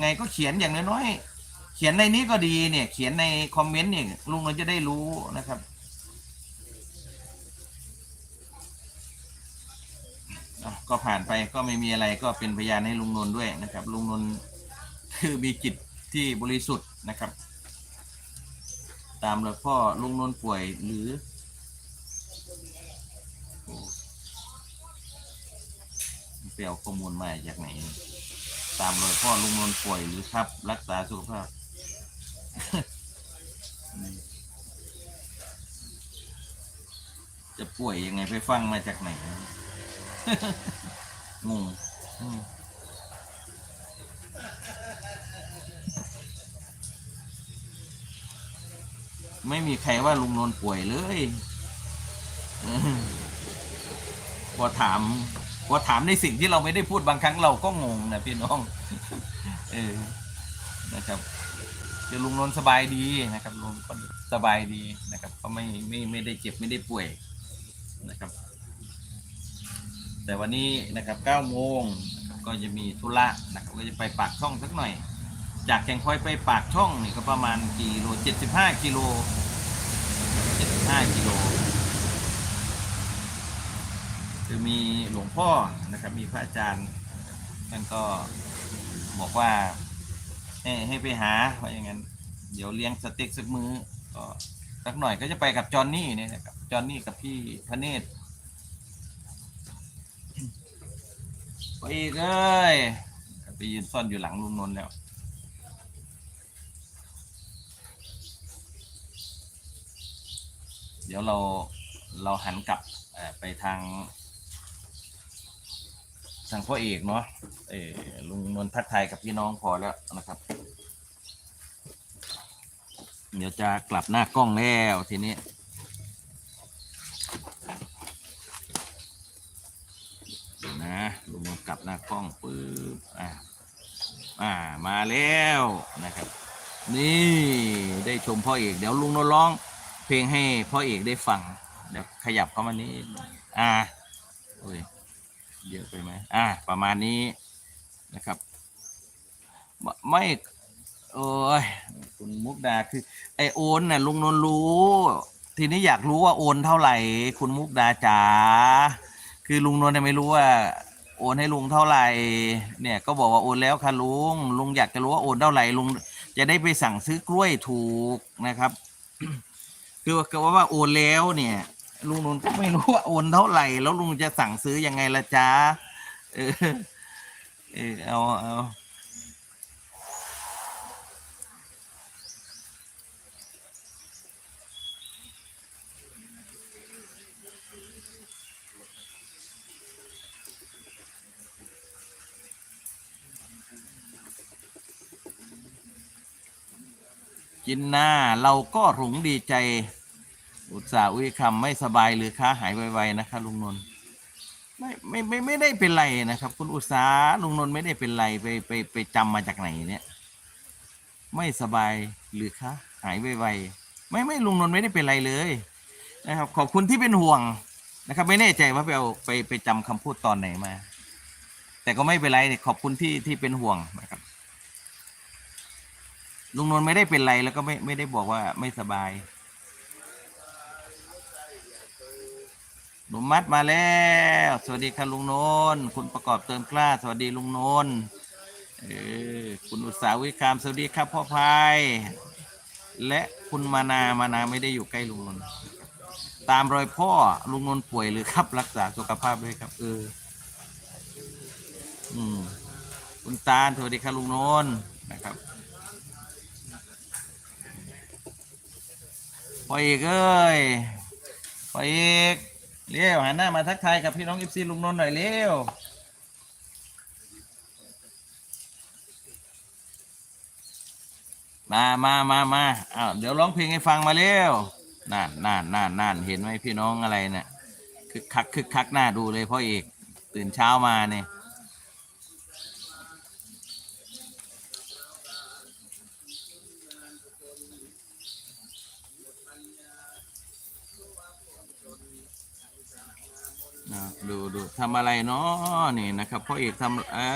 ไงก็เขียนอย่างน้อยๆเขียนในนี้ก็ดีเนี่ย เขียนในคอมเมนต์เนี่ยลุงเราจะได้รู้นะครับก็ผ่านไปก็ไม่มีอะไรก็เป็นพยานให้ลุงนนท์ด้วยนะครับ ลุงนนท์คือมีจิตที่บริสุทธิ์นะครับ ตามหลักพ่อลุงนนท์ป่วยหรือโอ้ไปเอาข้อมูลมาจากไหน ตามรอยพ่อลุงนนท์ป่วยหรือครับ รักษาสุขภาพจะป่วยยังไงไปฟังมาจากไหนงงไม่มีใครว่าลุงนนท์ป่วยเลย พอถาม พอถามในสิ่งที่เราไม่ได้พูดบางครั้งเราก็งงนะพี่น้อง เออ นะครับคือลุงนนสบายดีนะครับลุงก็สบายดีนะครับ ก็ไม่ไม่ไม่ได้เจ็บไม่ได้ป่วยนะครับ แต่วันนี้นะครับ9โมงก็จะมีธุระนะครับก็จะไปปากช่องสักหน่อย จากแข่งคอยไปปากช่องนี่ก็ประมาณกี่โล75กิโล75กิโล คือมีหลวงพ่อนะครับมีพระอาจารย์ท่านก็บอกว่าให้ให้ไปหาว่าอย่างนั้น เดี๋ยวเลี้ยงสเต็กสักมื้อก็สักหน่อยก็จะไปกับจอห์นนี่เนี่ยนะครับจอห์นนี่กับพี่พระเนตรไปอีกเอ้ยไปยืนซ่อนอยู่หลังลุงนนท์แล้วเดี๋ยวเราเราหันกลับไปทาง ทางพ่อเอกเนาะเออลุงนนท์ทักทายกับพี่น้องพอแล้วนะครับ เดี๋ยวจะกลับหน้ากล้องแล้วทีนี้เดี๋ยวนะลุงกลับหน้ากล้องปื๊บอ่าอ่ามาแล้วนะครับ นี่ได้ชมพ่อเอก เดี๋ยวลุงนนท์ร้อง เพลงให้พ่อเอกได้ฟังเดี๋ยวขยับเข้ามานี้อ่าโอ้ย เยอะไปไหมอ่า ประมาณนี้นะครับไม่ไม่โอ้ยคุณมุกดาคือ ไอโอนน่ะลุงนนรู้ ทีนี้อยากรู้ว่าโอนเท่าไหร่ คุณมุกดาจ๋าคือลุงนวลเนี่ยไม่รู้ว่า โอนให้ลุงเท่าไหร่ เนี่ย ก็บอกว่าโอนแล้วค่ะลุงลุงอยากจะรู้ว่าโอนเท่าไหร่ลุงจะได้ไปสั่งซื้อกล้วยถูกนะครับ คือว่าก็ว่าโอนแล้วเนี่ย ลุงนวลก็ไม่รู้ว่าโอนเท่าไหร่ แล้วลุงจะสั่งซื้อยังไงละจ๊ะเออเออเอาเอากินหน้าเราก็หลงดีใจ อุตส่าห์อุ้ยคำไม่สบายหรือค้าหายไวๆนะคะลุงนนท์ไม่ไม่ไม่ไม่ได้เป็นไรนะครับ คุณอุตสาห์ลุงนนท์ไม่ได้เป็นไรไปไปไปจำมาจากไหนเนี่ย ไม่สบายหรือคะหายไวๆไม่ไม่ลุงนนท์ไม่ได้เป็นไรเลยนะครับ ขอบคุณที่เป็นห่วงนะครับ ไม่แน่ใจว่าไปเอาไปไปจำคำพูดตอนไหนมา แต่ก็ไม่เป็นไรขอบคุณที่ที่เป็นห่วงนะครับลุงนนท์ไม่ได้เป็นไรแล้วก็ไม่ไม่ได้บอกว่าไม่สบาย หนุ่มมัดมาแล้ว สวัสดีค่ะลุงโนนคุณประกอบเติมกล้า สวัสดีลุงโนนเออคุณอุตสาหวิคามสวัสดีครับพ่อพายและคุณมานามานาไม่ได้อยู่ใกล้ลุงนนตามรอยพ่อลุงนนป่วยหรือครับ รักษาสุขภาพด้วยครับ เออ อืมคุณตาลสวัสดีค่ะลุงนนนะครับพ่อเอกเอ้ยพ่อเอก เร็วหันหน้ามาทักทายกับพี่น้องเอฟซีลุงนนท์หน่อยเร็วมามามามาอ้าวเดี๋ยวร้องเพลงให้ฟังมาเร็วนั่นนั่นนั่นนั่นเห็นไหมพี่น้องอะไรเนี่ยคึกคักคึกคักหน้าดูเลยพ่อเอกตื่นเช้ามาเนี่ย นะดูดูทำอะไรเนาะนี่นะครับพ่อเอกทำไอ้